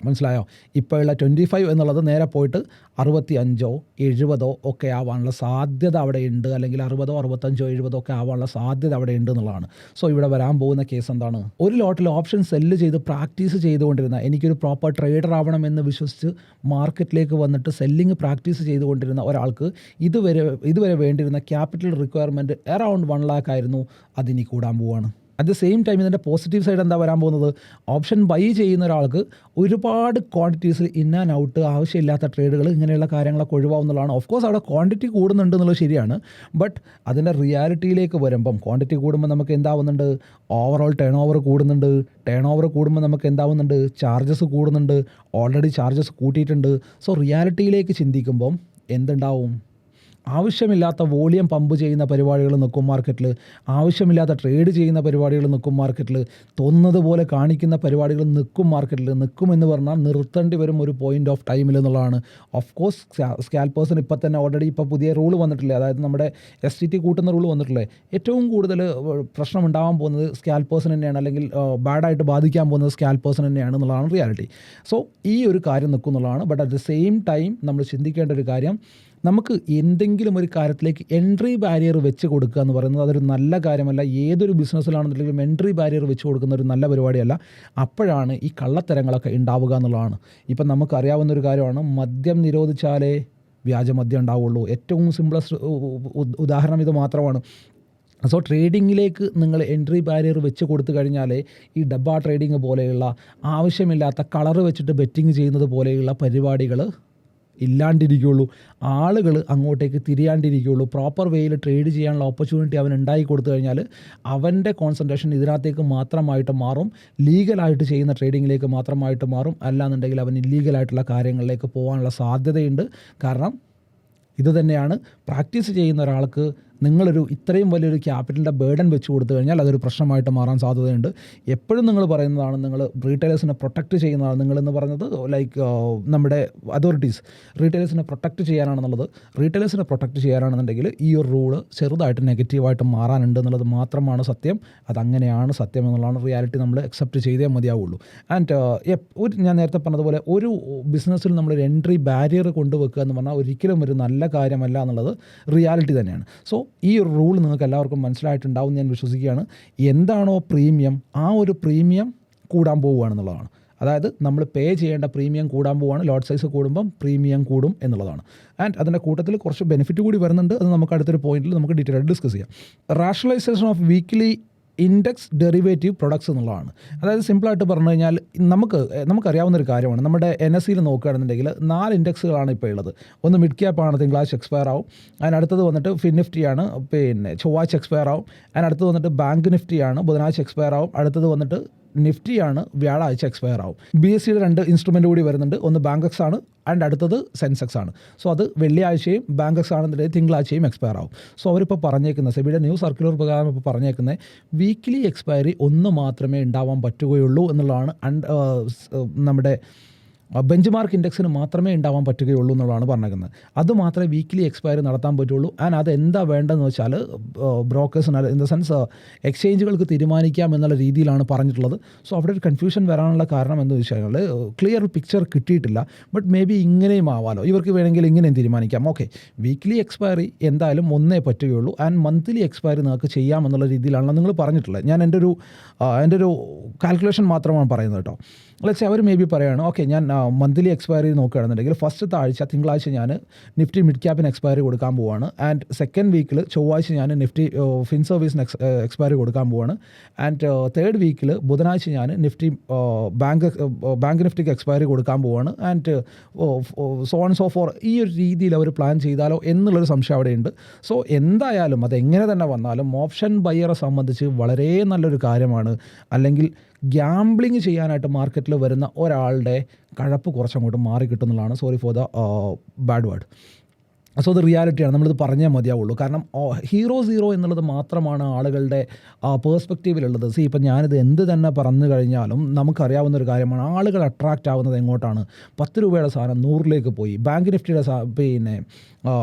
മനസ്സിലായോ? ഇപ്പോഴുള്ള ട്വന്റി ഫൈവ് എന്നുള്ളത് നേരെ പോയിട്ട് അറുപത്തി അഞ്ചോ എഴുപതോ ഒക്കെ ആവാനുള്ള സാധ്യത അവിടെ ഉണ്ട് അല്ലെങ്കിൽ അറുപതോ അറുപത്തഞ്ചോ എഴുപതോ ഒക്കെ ആവാനുള്ള സാധ്യത അവിടെ ഉണ്ട് എന്നുള്ളതാണ്. സോ ഇവിടെ വരാൻ പോകുന്ന കേസ് എന്താണ്? ഒരു ലോട്ടിൽ ഓപ്ഷൻ സെല്ല് ചെയ്ത് പ്രാക്ടീസ് ചെയ്തുകൊണ്ടിരുന്ന എനിക്കൊരു പ്രോപ്പർ ട്രേഡർ ആവണമെന്ന് വിശ്വസിച്ച് മാർക്കറ്റിലേക്ക് വന്നിട്ട് സെല്ലിങ് പ്രാക്ടീസ് ചെയ്തുകൊണ്ടിരുന്ന ഒരാൾക്ക് ഇതുവരെ ഇതുവരെ വേണ്ടിയിരുന്ന capital requirement around one lakh ആയിരുന്നു. അതിനി കൂടാൻ പോവാണ്. അറ്റ് ദ സെയിം ടൈം ഇതിന്റെ പോസിറ്റീവ് സൈഡ് എന്താ വരാൻ പോകുന്നത്? ഓപ്ഷൻ ബൈ ചെയ്യുന്ന ഒരാൾക്ക് ഒരുപാട് ക്വാണ്ടിറ്റീസ് ഇൻ ആൻഡ് ഔട്ട് ആവശ്യമില്ലാത്ത ട്രേഡുകൾ ഇങ്ങനെയുള്ള കാര്യങ്ങളൊക്കെ ഒഴിവാവുന്നതാണ്. ഓഫ് കോഴ്സ് അവിടെ ക്വാണ്ടിറ്റി കൂടുന്നുണ്ട് എന്നുള്ളത് ശരിയാണ്. ബട്ട് അതിന്റെ റിയാലിറ്റിയിലേക്ക് വരുമ്പം ക്വാണ്ടിറ്റി കൂടുമ്പോൾ നമുക്ക് എന്താവുന്നുണ്ട്? ഓവറോൾ ടേൺ ഓവർ കൂടുന്നുണ്ട്. ടേൺ ഓവർ കൂടുമ്പോൾ നമുക്ക് എന്താവുന്നുണ്ട്? ചാർജസ് കൂടുന്നുണ്ട്. ഓൾറെഡി ചാർജസ് കൂട്ടിയിട്ടുണ്ട്. സോ റിയാലിറ്റിയിലേക്ക് ചിന്തിക്കുമ്പം എന്തുണ്ടാവും? ആവശ്യമില്ലാത്ത വോളിയം പമ്പ് ചെയ്യുന്ന പരിപാടികൾ നിൽക്കും മാർക്കറ്റിൽ ആവശ്യമില്ലാത്ത ട്രേഡ് ചെയ്യുന്ന പരിപാടികൾ നിൽക്കും മാർക്കറ്റിൽ തോന്നുന്നത് പോലെ കാണിക്കുന്ന പരിപാടികൾ നിൽക്കും മാർക്കറ്റിൽ നിൽക്കും എന്ന് പറഞ്ഞാൽ നിർത്തേണ്ടി വരും ഒരു പോയിന്റ് ഓഫ് ടൈമിൽ എന്നുള്ളതാണ്. ഓഫ് കോഴ്സ് സ്കാൽപ്പേഴ്സിന് ഇപ്പം തന്നെ ഓൾറെഡി ഇപ്പോൾ പുതിയ റൂൾ വന്നിട്ടില്ലേ? അതായത് നമ്മുടെ എസ് ടി ടി കൂട്ടുന്ന റൂൾ വന്നിട്ടില്ലേ? ഏറ്റവും കൂടുതൽ പ്രശ്നം ഉണ്ടാവാൻ പോകുന്നത് സ്കാൽപ്പേഴ്സിന് തന്നെയാണ് അല്ലെങ്കിൽ ബാഡായിട്ട് ബാധിക്കാൻ പോകുന്നത് സ്കാൽപ്പേഴ്സിന് തന്നെയാണ് എന്നുള്ളതാണ് റിയാലിറ്റി സോ ഈ ഒരു കാര്യം നിൽക്കും എന്നുള്ളതാണ്. But at the same time നമ്മൾ ചിന്തിക്കേണ്ട ഒരു കാര്യം നമുക്ക് എന്തെങ്കിലും ഒരു കാര്യത്തിലേക്ക് എൻട്രി ബാരിയർ വെച്ച് കൊടുക്കുക എന്ന് പറയുന്നത് അതൊരു നല്ല കാര്യമല്ല. ഏതൊരു ബിസിനസ്സിലാണെന്നുണ്ടെങ്കിലും എൻട്രി ബാരിയർ വെച്ച് കൊടുക്കുന്ന ഒരു നല്ല പരിപാടിയല്ല. അപ്പോഴാണ് ഈ കള്ളത്തരങ്ങളൊക്കെ ഉണ്ടാവുക എന്നുള്ളതാണ്. ഇപ്പം നമുക്കറിയാവുന്ന ഒരു കാര്യമാണ്. മദ്യം നിരോധിച്ചാലേ വ്യാജമദ്യം ഉണ്ടാവുള്ളൂ. ഏറ്റവും സിംപ്ലസ്റ്റ് ഉദാഹരണം ഇത് മാത്രമാണ്. സോ ട്രേഡിങ്ങിലേക്ക് നിങ്ങൾ എൻട്രി ബാരിയർ വെച്ച് കൊടുത്തു കഴിഞ്ഞാൽ ഈ ഡബ്ബ ട്രേഡിങ് പോലെയുള്ള ആവശ്യമില്ലാത്ത കളർ വെച്ചിട്ട് ബെറ്റിംഗ് ചെയ്യുന്നത് പോലെയുള്ള പരിപാടികൾ ഇല്ലാണ്ടിരിക്കുകയുള്ളൂ. ആളുകൾ അങ്ങോട്ടേക്ക് തിരിയാണ്ടിരിക്കുകയുള്ളൂ. പ്രോപ്പർ വേയിൽ ട്രേഡ് ചെയ്യാനുള്ള ഓപ്പർച്യൂണിറ്റി അവൻ ഉണ്ടായി കൊടുത്തു കഴിഞ്ഞാൽ അവന്റെ കോൺസെൻട്രേഷൻ ഇതിനകത്തേക്ക് മാത്രമായിട്ട് മാറും. ലീഗലായിട്ട് ചെയ്യുന്ന ട്രേഡിങ്ങിലേക്ക് മാത്രമായിട്ട് മാറും. അല്ലാന്നുണ്ടെങ്കിൽ അവൻ ഇല്ലീഗലായിട്ടുള്ള കാര്യങ്ങളിലേക്ക് പോകാനുള്ള സാധ്യതയുണ്ട്. കാരണം ഇത് തന്നെയാണ് പ്രാക്ടീസ് ചെയ്യുന്ന ഒരാൾക്ക് നിങ്ങളൊരു ഇത്രയും വലിയൊരു ക്യാപിറ്റലിന്റെ ബേഡൻ വെച്ച് കൊടുത്തു കഴിഞ്ഞാൽ അതൊരു പ്രശ്നമായിട്ട് മാറാൻ സാധ്യതയുണ്ട്. എപ്പോഴും നിങ്ങൾ പറയുന്നതാണ് നിങ്ങൾ റീറ്റെയിലേഴ്സിനെ പ്രൊട്ടക്റ്റ് ചെയ്യുന്നതാണ് നിങ്ങളെന്ന് പറഞ്ഞത് ലൈക്ക് നമ്മുടെ അതോറിറ്റീസ് റീറ്റെയിലേഴ്സിനെ പ്രൊട്ടക്റ്റ് ചെയ്യാനാണെന്നുള്ളത്. റീറ്റെയിലേഴ്സിനെ പ്രൊട്ടക്റ്റ് ചെയ്യാനാണെന്നുണ്ടെങ്കിൽ ഈ ഒരു റൂൾ ചെറുതായിട്ട് നെഗറ്റീവായിട്ട് മാറാനുണ്ട് എന്നുള്ളത് മാത്രമാണ് സത്യം. അതങ്ങനെയാണ് സത്യം എന്നുള്ളതാണ് റിയാലിറ്റി നമ്മൾ അക്സെപ്റ്റ് ചെയ്തേ മതിയാവുള്ളൂ. ആൻഡ് ഒരു ഞാൻ നേരത്തെ പറഞ്ഞതുപോലെ ഒരു ബിസിനസ്സിൽ നമ്മളൊരു എൻട്രി ബാരിയർ കൊണ്ടുവെക്കുക എന്ന് പറഞ്ഞാൽ ഒരിക്കലും ഒരു നല്ല കാര്യമല്ല എന്നുള്ളത് റിയാലിറ്റി തന്നെയാണ്. സോ ഈ റൂൾ നിങ്ങൾക്ക് എല്ലാവർക്കും മനസ്സിലായിട്ടുണ്ടാവും ഞാൻ വിശ്വസിക്കുകയാണ്. എന്താണോ പ്രീമിയം ആ ഒരു പ്രീമിയം കൂടാൻ പോവുകയാണെന്നുള്ളതാണ്. അതായത് നമ്മൾ പേ ചെയ്യേണ്ട പ്രീമിയം കൂടാൻ പോവുകയാണ്. ലോട്ട് സൈസ് കൂടുമ്പം പ്രീമിയം കൂടും എന്നുള്ളതാണ്. ആൻഡ് അതിന്റെ കൂട്ടത്തിൽ കുറച്ച് ബെനിഫിറ്റ് കൂടി വരുന്നുണ്ട്. അത് നമുക്ക് അടുത്തൊരു പോയിന്റിൽ നമുക്ക് ഡീറ്റെയിൽ ഡിസ്കസ് ചെയ്യാം. Rationalisation of weekly index derivative products എന്നുള്ളതാണ്. അതായത് സിമ്പിളായിട്ട് പറഞ്ഞു കഴിഞ്ഞാൽ നമുക്ക് നമുക്കറിയാവുന്ന ഒരു കാര്യമാണ്. നമ്മുടെ എൻ എസ് സിയിൽ നോക്കുകയാണെന്നുണ്ടെങ്കിൽ നാല് ഇൻഡെക്സുകളാണ് ഇപ്പോൾ ഉള്ളത്. ഒന്ന് മിഡ് ക്യാപ്പ് ആണ് തിങ്കളാഴ്ച എക്സ്പയർ ആവും. അതിനടുത്തത് വന്നിട്ട് ഫിൻ നിഫ്റ്റിയാണ് പിന്നെ ചൊവ്വാഴ്ച എക്സ്പയർ ആവും. അതിനടുത്തത് വന്നിട്ട് ബാങ്ക് നിഫ്റ്റിയാണ് ബുധനാഴ്ച എക്സ്പയർ ആവും. അടുത്തത് വന്നിട്ട് നിഫ്റ്റിയാണ് വ്യാഴാഴ്ച എക്സ്പയർ ആവും. ബി എസ് സിയുടെ രണ്ട് ഇൻസ്ട്രുമെന്റ് കൂടി വരുന്നുണ്ട്. ഒന്ന് ബാങ്കക്സ് ആണ് ആൻഡ് അടുത്തത് സെൻസെക്സ് ആണ്. സോ അത് വെള്ളിയാഴ്ചയും ബാങ്കക്സ് ആണെന്നുണ്ടെങ്കിൽ തിങ്കളാഴ്ചയും എക്സ്പയർ ആവും. സോ അവരിപ്പോൾ പറഞ്ഞേക്കുന്ന സെബിയുടെ ന്യൂ സർക്കുലർ പ്രകാരം ഇപ്പോൾ പറഞ്ഞേക്കുന്നത് വീക്കിലി എക്സ്പയറി ഒന്ന് മാത്രമേ ഉണ്ടാവാൻ പറ്റുകയുള്ളൂ എന്നുള്ളതാണ് അണ്ട് നമ്മുടെ ബെഞ്ച് മാർക്ക് ഇൻഡെക്സിന് മാത്രമേ ഉണ്ടാവാൻ പറ്റുകയുള്ളൂ എന്നുള്ളതാണ് പറഞ്ഞേക്കുന്നത്. അത് മാത്രമേ വീക്ക്ലി എക്സ്പയറി നടത്താൻ പറ്റുള്ളൂ ആൻഡ് അത് എന്താ വേണ്ടതെന്ന് വെച്ചാൽ ബ്രോക്കേഴ്സിന് ഇൻ ദ സെൻസ് എക്സ്ചേഞ്ചുകൾക്ക് തീരുമാനിക്കാം എന്നുള്ള രീതിയിലാണ് പറഞ്ഞിട്ടുള്ളത്. സോ അവിടെ ഒരു കൺഫ്യൂഷൻ വരാനുള്ള കാരണം എന്ന് വെച്ച് കഴിഞ്ഞാൽ ക്ലിയർ പിക്ചർ കിട്ടിയിട്ടില്ല. ബട്ട് മേ ബി ഇങ്ങനെയും ആവാലോ. ഇവർക്ക് വേണമെങ്കിൽ ഇങ്ങനെയും തീരുമാനിക്കാം. ഓക്കെ വീക്ക്ലി എക്സ്പയറി എന്തായാലും ഒന്നേ പറ്റുകയുള്ളൂ. ആൻഡ് മന്ത്ലി എക്സ്പയറി നിങ്ങൾക്ക് ചെയ്യാമെന്നുള്ള രീതിയിലാണല്ലോ നിങ്ങൾ പറഞ്ഞിട്ടുള്ളത്. ഞാൻ എന്റെ ഒരു എന്റെ ഒരു കാൽക്കുലേഷൻ മാത്രമാണ് പറയുന്നത് കേട്ടോ. ലെറ്റ്സ് അവർ മേ ബി പറയുകയാണ് ഓക്കെ ഞാൻ മന്ത്ലി എക്സ്പയറി നോക്കുകയാണെന്നുണ്ടെങ്കിൽ ഫസ്റ്റ് ആഴ്ച തിങ്കളാഴ്ച ഞാൻ നിഫ്റ്റി മിഡ് ക്യാപ്പിന് എക്സ്പയറി കൊടുക്കാൻ പോവാണ്. ആൻഡ് സെക്കൻഡ് വീക്കിൽ ചൊവ്വാഴ്ച ഞാൻ നിഫ്റ്റി ഫിൻ സർവീസിന് എക്സ് എക്സ്പയറി കൊടുക്കാൻ പോവാണ്. ആൻഡ് തേർഡ് വീക്കിൽ ബുധനാഴ്ച ഞാൻ നിഫ്റ്റി ബാങ്ക് ബാങ്ക് നിഫ്റ്റിക്ക് എക്സ്പയറി കൊടുക്കാൻ പോവാണ്. And so on so for ഈ ഒരു രീതിയിൽ അവർ പ്ലാൻ ചെയ്താലോ എന്നുള്ളൊരു സംശയം അവിടെയുണ്ട്. സോ എന്തായാലും അത് എങ്ങനെ തന്നെ വന്നാലും ഓപ്ഷൻ ബയ്യറെ സംബന്ധിച്ച് വളരെ നല്ലൊരു കാര്യമാണ്. അല്ലെങ്കിൽ ഗ്യാംബ്ലിങ് ചെയ്യാനായിട്ട് മാർക്കറ്റിൽ വരുന്ന ഒരാളുടെ കഴപ്പ് കുറച്ചങ്ങോട്ട് മാറി കിട്ടുന്നതാണ് sorry for the bad word so അത് റിയാലിറ്റിയാണ്. നമ്മളിത് പറഞ്ഞേ മതിയാവുള്ളൂ. കാരണം ഹീറോ സീറോ എന്നുള്ളത് മാത്രമാണ് ആളുകളുടെ പേഴ്സ്പെക്റ്റീവിലുള്ളത് സി ഇപ്പം ഞാനിത് എന്ത് തന്നെ പറഞ്ഞു കഴിഞ്ഞാലും നമുക്കറിയാവുന്ന ഒരു കാര്യമാണ് ആളുകൾ അട്രാക്റ്റ് ആവുന്നത് എങ്ങോട്ടാണ്? പത്ത് രൂപയുടെ സാധനം നൂറിലേക്ക് പോയി. ബാങ്ക് നിഫ്റ്റിയുടെ പിന്നെ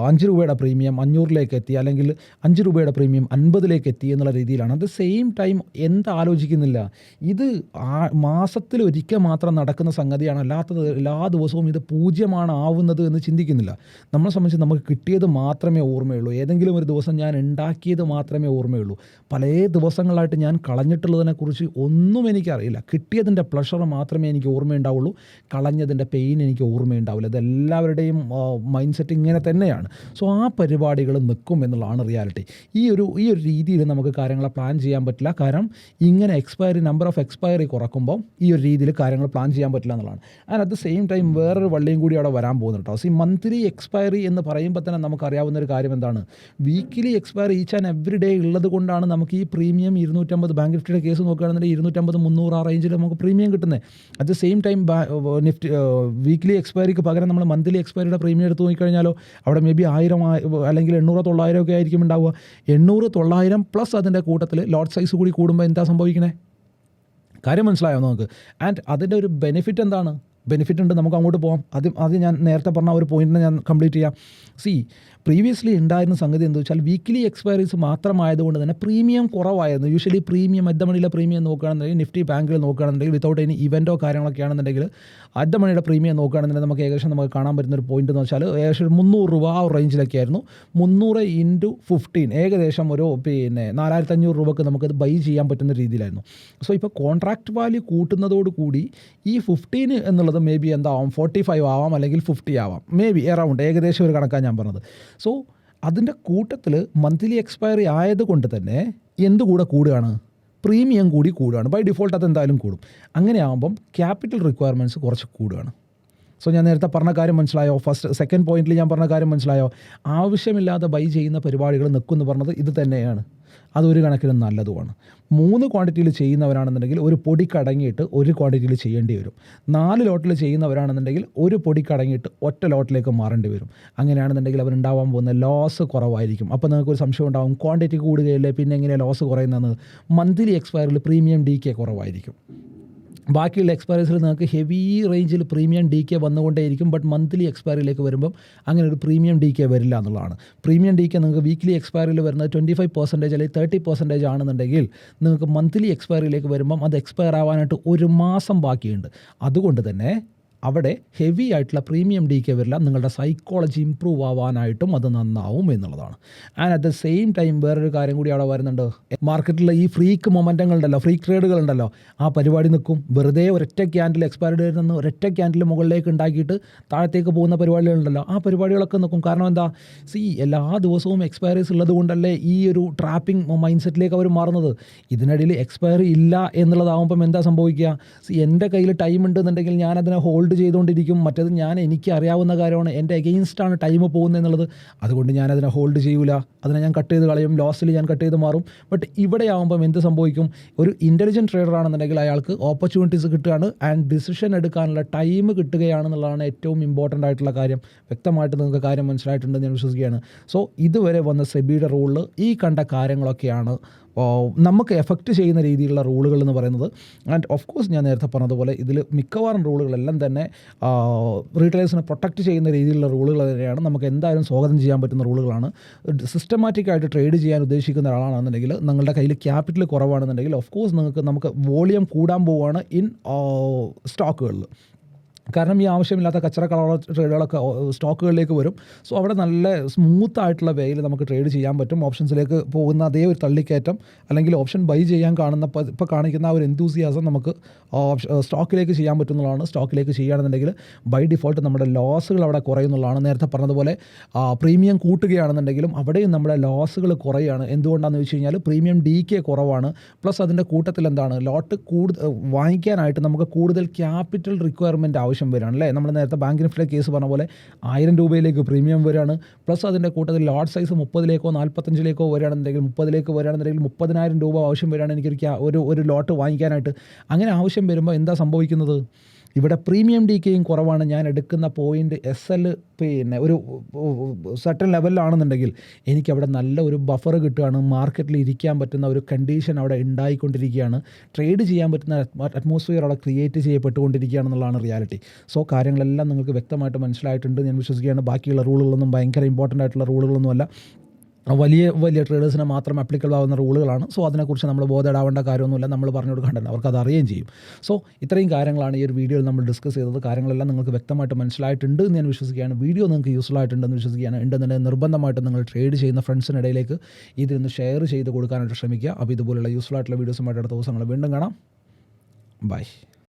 അഞ്ച് രൂപയുടെ പ്രീമിയം അഞ്ഞൂറിലേക്ക് എത്തി അല്ലെങ്കിൽ അഞ്ച് രൂപയുടെ പ്രീമിയം അൻപതിലേക്ക് എത്തി എന്നുള്ള രീതിയിലാണ്. അത് സെയിം ടൈം എന്ത് ആലോചിക്കുന്നില്ല? ഇത് മാസത്തിൽ ഒരിക്കൽ മാത്രം നടക്കുന്ന സംഗതിയാണ്. അല്ലാത്തത് എല്ലാ ദിവസവും ഇത് പൂജ്യമാണ് ആവുന്നത് എന്ന് ചിന്തിക്കുന്നില്ല. നമ്മളെ സംബന്ധിച്ച് നമുക്ക് കിട്ടിയത് മാത്രമേ ഓർമ്മയുള്ളൂ. ഏതെങ്കിലും ഒരു ദിവസം ഞാൻ ഉണ്ടാക്കിയത് മാത്രമേ ഓർമ്മയുള്ളൂ. പല ദിവസങ്ങളായിട്ട് ഞാൻ കളഞ്ഞിട്ടുള്ളതിനെക്കുറിച്ച് ഒന്നും എനിക്കറിയില്ല. കിട്ടിയതിന്റെ പ്ലഷർ മാത്രമേ എനിക്ക് ഓർമ്മയുണ്ടാവുള്ളൂ. കളഞ്ഞതിന്റെ പെയിൻ എനിക്ക് ഓർമ്മയുണ്ടാവില്ല. ഇതെല്ലാവരുടെയും മൈൻഡ് സെറ്റ് ഇങ്ങനെ തന്നെയാണ്. സോ ആ പരിപാടികൾ നിൽക്കും എന്നുള്ളതാണ് റിയാലിറ്റി ഈ ഒരു ഈ ഒരു രീതിയിൽ നമുക്ക് കാര്യങ്ങളെ പ്ലാൻ ചെയ്യാൻ പറ്റില്ല. കാരണം ഇങ്ങനെ എക്സ്പയറി നമ്പർ ഓഫ് എക്സ്പയറി കുറക്കുമ്പോൾ ഈ ഒരു രീതിയിൽ കാര്യങ്ങൾ പ്ലാൻ ചെയ്യാൻ പറ്റില്ല എന്നുള്ളതാണ്. And at the same time വേറൊരു വള്ളിയും കൂടി അവിടെ വരാൻ പോകുന്നുണ്ട് കേട്ടോ സി മന്ത്ലി എക്സ്പയറി എന്ന് പറയുമ്പോൾ പറയുമ്പോൾ തന്നെ നമുക്കറിയാവുന്ന ഒരു കാര്യം എന്താണ്? Weekly expire each and every day ഉള്ളത് കൊണ്ടാണ് നമുക്ക് ഈ പ്രീമിയം ഇരുന്നൂറ്റമ്പത് ബാങ്ക് നിഫ്റ്റിയുടെ കേസ് നോക്കുകയാണെന്നുണ്ടെങ്കിൽ ഇരുന്നൂറ്റമ്പത് മുന്നൂറ് ആ റേഞ്ചിൽ നമുക്ക് പ്രീമിയം കിട്ടുന്നത് at the same time Nifty weekly എക്സ്പയറിക്ക് പകരം നമ്മൾ മന്ത്ലി എക്സ്പയറിയുടെ പ്രീമിയം എടുത്ത് നോക്കിക്കഴിഞ്ഞാലോ അവിടെ മേ ബി ആയിരം അല്ലെങ്കിൽ എണ്ണൂറ് തൊള്ളായിരം ഒക്കെ ആയിരിക്കും ഉണ്ടാവുക. എണ്ണൂറ് തൊള്ളായിരം പ്ലസ് അതിന്റെ കൂട്ടത്തിൽ ലോട്ട് സൈസ് കൂടി കൂടുമ്പോൾ എന്താ സംഭവിക്കണേ? കാര്യം മനസ്സിലായോ നമുക്ക്? ആൻഡ് അതിന്റെ ഒരു ബെനിഫിറ്റ് എന്താണ്? ബെനിഫിറ്റ് ഉണ്ട് നമുക്ക് അങ്ങോട്ട് പോകാം അത് അത് ഞാൻ നേരത്തെ പറഞ്ഞ ഒരു പോയിന്റിനെ ഞാൻ കംപ്ലീറ്റ് ചെയ്യാം. സി പ്രീവിയസ്ലി ഉണ്ടായിരുന്ന സംഗതി എന്താ വെച്ചാൽ വീക്ക്ലി എക്സ്പയറീസ് മാത്രമായതുകൊണ്ട് തന്നെ പ്രീമിയം കുറവായിരുന്നു. യൂഷ്വലി പ്രീമിയം അദ്ദ മണിയിലെ പ്രീമിയം നോക്കുകയാണെന്നുണ്ടെങ്കിൽ നിഫ്റ്റി ബാങ്കിൽ നോക്കുകയാണെന്നുണ്ടെങ്കിൽ വിത്തൗട്ട് എനി ഇവന്റോ കാര്യങ്ങളൊക്കെ ആണെന്നുണ്ടെങ്കിൽ അദ്ദ മണിയുടെ പ്രീമിയം നോക്കുകയാണെന്നുണ്ടെങ്കിൽ നമുക്ക് ഏകദേശം നമുക്ക് കാണാൻ പറ്റുന്ന ഒരു പോയിന്റ് എന്ന് വെച്ചാൽ ഏകദേശം മുന്നൂറ് രൂപ ആ റേഞ്ചിലൊക്കെ ആയിരുന്നു. മുന്നൂറ് ഇന്റു ഫിഫ്റ്റീൻ ഏകദേശം ഒരു പിന്നെ നാലായിരത്തി അഞ്ഞൂറ് രൂപക്ക് നമുക്കത് ബൈ ചെയ്യാൻ പറ്റുന്ന രീതിയിലായിരുന്നു. സോ ഇപ്പോൾ കോൺട്രാക്ട് വാല്യൂ കൂട്ടുന്നതോടുകൂടി ഈ ഫിഫ്റ്റീൻ എന്നുള്ളത് മേ ബി എന്താവും? ഫോർട്ടി ഫൈവ് ആവാം അല്ലെങ്കിൽ ഫിഫ്റ്റി ആവാം. മേ ബി എറൗണ്ട് ഏകദേശം ഒരു കണക്കാണ് ഞാൻ പറഞ്ഞത്. സോ അതിന്റെ കൂട്ടത്തിൽ മന്ത്ലി എക്സ്പയറി ആയതുകൊണ്ട് തന്നെ എന്ത് കൂടെ കൂടുകയാണ്? പ്രീമിയം കൂടി കൂടുകയാണ്. ബൈ ഡിഫോൾട്ട് അത് എന്തായാലും കൂടും. അങ്ങനെ ആകുമ്പം ക്യാപിറ്റൽ റിക്വയർമെന്റ്സ് കുറച്ച് കൂടുകയാണ്. സോ ഞാൻ നേരത്തെ പറഞ്ഞ കാര്യം മനസ്സിലായോ? ഫസ്റ്റ് സെക്കൻഡ് പോയിന്റിൽ ഞാൻ പറഞ്ഞ കാര്യം മനസ്സിലായോ? ആവശ്യമില്ലാതെ ബൈ ചെയ്യുന്ന പരിപാടികൾ നിൽക്കുമെന്ന് പറഞ്ഞത് ഇത് തന്നെയാണ്. അതൊരു കണക്കിന് നല്ലതുമാണ്. മൂന്ന് ക്വാണ്ടിറ്റിയിൽ ചെയ്യുന്നവരാണെന്നുണ്ടെങ്കിൽ ഒരു പൊടി കടങ്ങിയിട്ട് ഒരു ക്വാണ്ടിറ്റിയിൽ ചെയ്യേണ്ടി വരും. നാല് ലോട്ടിൽ ചെയ്യുന്നവരാണെന്നുണ്ടെങ്കിൽ ഒരു പൊടി കടങ്ങിയിട്ട് ഒറ്റ ലോട്ടിലേക്ക് മാറേണ്ടി വരും. അങ്ങനെയാണെന്നുണ്ടെങ്കിൽ അവരുണ്ടാവാൻ പോകുന്ന ലോസ് കുറവായിരിക്കും. അപ്പോൾ നിങ്ങൾക്ക് ഒരു സംശയം ഉണ്ടാവും ക്വാണ്ടിറ്റി കൂടുകയല്ലേ പിന്നെ എങ്ങനെയാണ് ലോസ് കുറയുന്നത് മന്ത്ലി എക്സ്പയറിൽ പ്രീമിയം ഡി കെ കുറവായിരിക്കും. ബാക്കിയുള്ള എക്സ്പയറീസിൽ നിങ്ങൾക്ക് ഹെവി റേഞ്ചിൽ പ്രീമിയം ഡി കെ വന്നുകൊണ്ടേയിരിക്കും ബട്ട് മന്ത്ലി എക്സ്പയറിയിലേക്ക് വരുമ്പം അങ്ങനെ ഒരു പ്രീമിയം ഡി കെ വരില്ല എന്നുള്ളതാണ്. പ്രീമിയം ഡി കെ നിങ്ങൾക്ക് വീക്ക്ലി എക്സ്പയറിയിൽ വരുന്നത് ട്വന്റി ഫൈവ് പെർസെന്റേജ് അല്ലെങ്കിൽ തേർട്ടി പെർസെന്റേജ് ആണെന്നുണ്ടെങ്കിൽ നിങ്ങൾക്ക് മന്ത്ലി എക്സ്പയറിയിലേക്ക് വരുമ്പം അത് എക്സ്പയർ ആവാനായിട്ട് ഒരു മാസം ബാക്കിയുണ്ട്. അതുകൊണ്ട് തന്നെ അവിടെ ഹെവി ആയിട്ടുള്ള പ്രീമിയം ഡി കെ വരില്ല. നിങ്ങളുടെ സൈക്കോളജി ഇമ്പ്രൂവ് ആവാനായിട്ടും അത് നന്നാവും എന്നുള്ളതാണ്. And at the same time വേറൊരു കാര്യം കൂടി അവിടെ വരുന്നുണ്ട്. മാർക്കറ്റിലെ ഈ ഫ്രീക്ക് മൊമെന്റങ്ങളുണ്ടല്ലോ ഫ്രീ ട്രേഡുകളുണ്ടല്ലോ ആ പരിപാടി നിൽക്കും. വെറുതെ ഒരൊറ്റ ക്യാൻഡിൽ എക്സ്പയർ ഡേറ്റ് നിന്ന് ഒരൊറ്റ ക്യാൻഡിൽ മുകളിലേക്ക് ഉണ്ടാക്കിയിട്ട് താഴത്തേക്ക് പോകുന്ന പരിപാടികളുണ്ടല്ലോ ആ പരിപാടികളൊക്കെ നിൽക്കും. കാരണം എന്താ? സി എല്ലാ ദിവസവും എക്സ്പയറീസ് ഉള്ളത് കൊണ്ടല്ലേ ഈ ഒരു ട്രാപ്പിംഗ് മൈൻഡ് സെറ്റിലേക്ക് അവർ മാറുന്നത്. ഇതിനിടയിൽ എക്സ്പയറി ഇല്ല എന്നുള്ളതാവുമ്പം എന്താ സംഭവിക്കുക? സി എന്റെ കയ്യിൽ ടൈം ഉണ്ടെന്നുണ്ടെങ്കിൽ ഞാനതിനെ അതിനെ ഹോൾഡ് ചെയ്തുകൊണ്ടിരിക്കും. മറ്റത് ഞാൻ എനിക്ക് അറിയാവുന്ന കാര്യമാണ്. എന്റെ എഗെയിൻസ്റ്റാണ് ടൈം പോകുന്നത് എന്നുള്ളത്. അതുകൊണ്ട് ഞാൻ അതിനെ ഹോൾഡ് ചെയ്യൂല. അതിനെ ഞാൻ കട്ട് ചെയ്ത് കളയും. ലോസിൽ ഞാൻ കട്ട് ചെയ്ത് മാറും. ബട്ട് ഇവിടെ ആകുമ്പം എന്ത് സംഭവിക്കും? ഒരു ഇന്റലിജന്റ് ട്രേഡർ ആണെന്നുണ്ടെങ്കിൽ അയാൾക്ക് ഓപ്പർച്യൂണിറ്റീസ് കിട്ടുകയാണ്. ആൻഡ് ഡിസിഷൻ എടുക്കാനുള്ള ടൈം കിട്ടുകയാണെന്നുള്ളതാണ് ഏറ്റവും ഇമ്പോർട്ടന്റ് ആയിട്ടുള്ള കാര്യം. വ്യക്തമായിട്ട് നിങ്ങൾക്ക് കാര്യം മനസ്സിലായിട്ടുണ്ടെന്ന് ഞാൻ വിശ്വസിക്കുകയാണ്. സോ ഇതുവരെ വന്ന സെബിയുടെ റൂളിൽ ഈ കണ്ട കാര്യങ്ങളൊക്കെയാണ് നമുക്ക് എഫക്റ്റ് ചെയ്യുന്ന രീതിയിലുള്ള റൂളുകൾ എന്ന് പറയുന്നത് ആൻഡ് ഓഫ് കോഴ്സ് ഞാൻ നേരത്തെ പറഞ്ഞതുപോലെ ഇതിൽ മിക്കവാറും റൂളുകളെല്ലാം തന്നെ റീറ്റെയിലേഴ്സിനെ പ്രൊട്ടക്റ്റ് ചെയ്യുന്ന രീതിയിലുള്ള റൂളുകൾ തന്നെയാണ്. നമുക്ക് എന്തായാലും സ്വാഗതം ചെയ്യാൻ പറ്റുന്ന റൂളുകളാണ് സിസ്റ്റമാറ്റിക്കായിട്ട് ട്രേഡ് ചെയ്യാൻ ഉദ്ദേശിക്കുന്ന ഒരാളാണെന്നുണ്ടെങ്കിൽ നിങ്ങളുടെ കയ്യിൽ ക്യാപിറ്റൽ കുറവാണെന്നുണ്ടെങ്കിൽ ഓഫ് കോഴ്സ് നിങ്ങൾക്ക് നമുക്ക് വോളിയം കൂടാൻ പോവുകയാണ് ഇൻ സ്റ്റോക്കുകളിൽ കാരണം ഈ ആവശ്യമില്ലാത്ത കച്ചറ കളർ ട്രേഡുകളൊക്കെ സ്റ്റോക്കുകളിലേക്ക് വരും. സോ അവിടെ നല്ല സ്മൂത്ത് ആയിട്ടുള്ള വേയിൽ നമുക്ക് ട്രേഡ് ചെയ്യാൻ പറ്റും. ഓപ്ഷൻസിലേക്ക് പോകുന്ന അതേ ഒരു തള്ളിക്കയറ്റം അല്ലെങ്കിൽ ഓപ്ഷൻ ബൈ ചെയ്യാൻ കാണുന്ന ഇപ്പോൾ കാണിക്കുന്ന ആ ഒരു എന്തൂസിയാസം നമുക്ക് സ്റ്റോക്കിലേക്ക് ചെയ്യാൻ പറ്റുന്നതാണ് സ്റ്റോക്കിലേക്ക് ചെയ്യുകയാണെന്നുണ്ടെങ്കിൽ ബൈ ഡിഫോൾട്ട് നമ്മുടെ ലോസുകൾ അവിടെ കുറയുന്നുള്ളതാണ്. നേരത്തെ പറഞ്ഞതുപോലെ പ്രീമിയം കൂട്ടുകയാണെന്നുണ്ടെങ്കിലും അവിടെയും നമ്മുടെ ലോസുകൾ കുറയാണ്. എന്തുകൊണ്ടാണെന്ന് വെച്ച് കഴിഞ്ഞാൽ പ്രീമിയം ഡി കെ കുറവാണ്. പ്ലസ് അതിന്റെ കൂട്ടത്തിൽ എന്താണ് ലോട്ട് കൂടുതൽ വാങ്ങിക്കാനായിട്ട് നമുക്ക് കൂടുതൽ ക്യാപിറ്റൽ റിക്വയർമെന്റ് ആവശ്യം വരികയാണ് അല്ലേ? നമ്മൾ നേരത്തെ ബാങ്ക് നിഫ്റ്റിലെ കേസ് പറഞ്ഞ പോലെ ആയിരം രൂപയിലേക്ക് പ്രീമിയം വരികയാണ് പ്ലസ് അതിന്റെ കൂട്ടത്തിൽ ലോട്ട് സൈസ് മുപ്പതിലേക്കോ നാൽപ്പത്തഞ്ചിലേക്കോ വരികയാണെന്നുണ്ടെങ്കിൽ മുപ്പതിലേക്ക് വരികയാണെന്നുണ്ടെങ്കിൽ മുപ്പതിനായിരം രൂപ ആവശ്യം വരികയാണ് എനിക്കൊരു ഒരു ഒരു ലോട്ട് വാങ്ങിക്കാനായിട്ട്. അങ്ങനെ ആവശ്യം വരുമ്പോൾ എന്താ സംഭവിക്കുന്നത്? ഇവിടെ പ്രീമിയം ഡി കെയും കുറവാണ്. ഞാൻ എടുക്കുന്ന പോയിന്റ് എസ് എൽ പിന്നെ ഒരു സർട്ടൻ ലെവലിലാണെന്നുണ്ടെങ്കിൽ എനിക്കവിടെ നല്ല ഒരു ബഫർ കിട്ടുകയാണ്. മാർക്കറ്റിൽ ഇരിക്കാൻ പറ്റുന്ന ഒരു കണ്ടീഷൻ അവിടെ ഉണ്ടായിക്കൊണ്ടിരിക്കുകയാണ്. ട്രേഡ് ചെയ്യാൻ പറ്റുന്ന അറ്റ്മോസ്ഫിയർ അവിടെ ക്രിയേറ്റ് ചെയ്യപ്പെട്ടുകൊണ്ടിരിക്കുകയാണെന്നുള്ളതാണ് റിയാലിറ്റി സോ കാര്യങ്ങളെല്ലാം നിങ്ങൾക്ക് വ്യക്തമായിട്ട് മനസ്സിലായിട്ടുണ്ട്. ഞാൻ വിശ്വസിക്കുകയാണ്. ബാക്കിയുള്ള റൂളുകളൊന്നും ഭയങ്കര ഇമ്പോർട്ടന്റ് ആയിട്ടുള്ള റൂളുകളൊന്നുമല്ല വലിയ വലിയ ട്രേഡേഴ്സിനെ മാത്രം അപ്ലിക്കബിൾ ആവുന്ന റൂളുകളാണ് സോ അതിനെക്കുറിച്ച് നമ്മൾ ബോധമിടാവേണ്ട കാര്യമൊന്നുമില്ല. നമ്മൾ പറഞ്ഞു കൊടുക്കേണ്ടത് അവർക്ക് അത് അറിയുകയും ചെയ്യും. സോ ഇത്രയും കാര്യങ്ങളാണ് ഈ ഒരു വീഡിയോയിൽ നമ്മൾ ഡിസ്കസ് ചെയ്തത്. കാര്യങ്ങളെല്ലാം നിങ്ങൾക്ക് വ്യക്തമായിട്ട് മനസ്സിലായിട്ടുണ്ട് എന്ന് ഞാൻ വിശ്വസിക്കുകയാണ്. വീഡിയോ നിങ്ങൾക്ക് യൂസ്ഫുൾ ആയിട്ടുണ്ടെന്ന് വിശ്വസിക്കുകയാണ്. ഉണ്ടെന്നുണ്ടെങ്കിൽ നിർബന്ധമായിട്ട് നിങ്ങൾ ട്രേഡ് ചെയ്യുന്ന ഫ്രണ്ട്സിനിടയിലേക്ക് ഇതിനൊന്ന് ഷെയർ ചെയ്ത് കൊടുക്കാനായിട്ട് ശ്രമിക്കുക. അപ്പോൾ ഇതുപോലുള്ള യൂസ്ഫുൾ ആയിട്ടുള്ള വീഡിയോസുമായിട്ട് അടുത്ത ദിവസങ്ങൾ വീണ്ടും കാണാം. ബൈ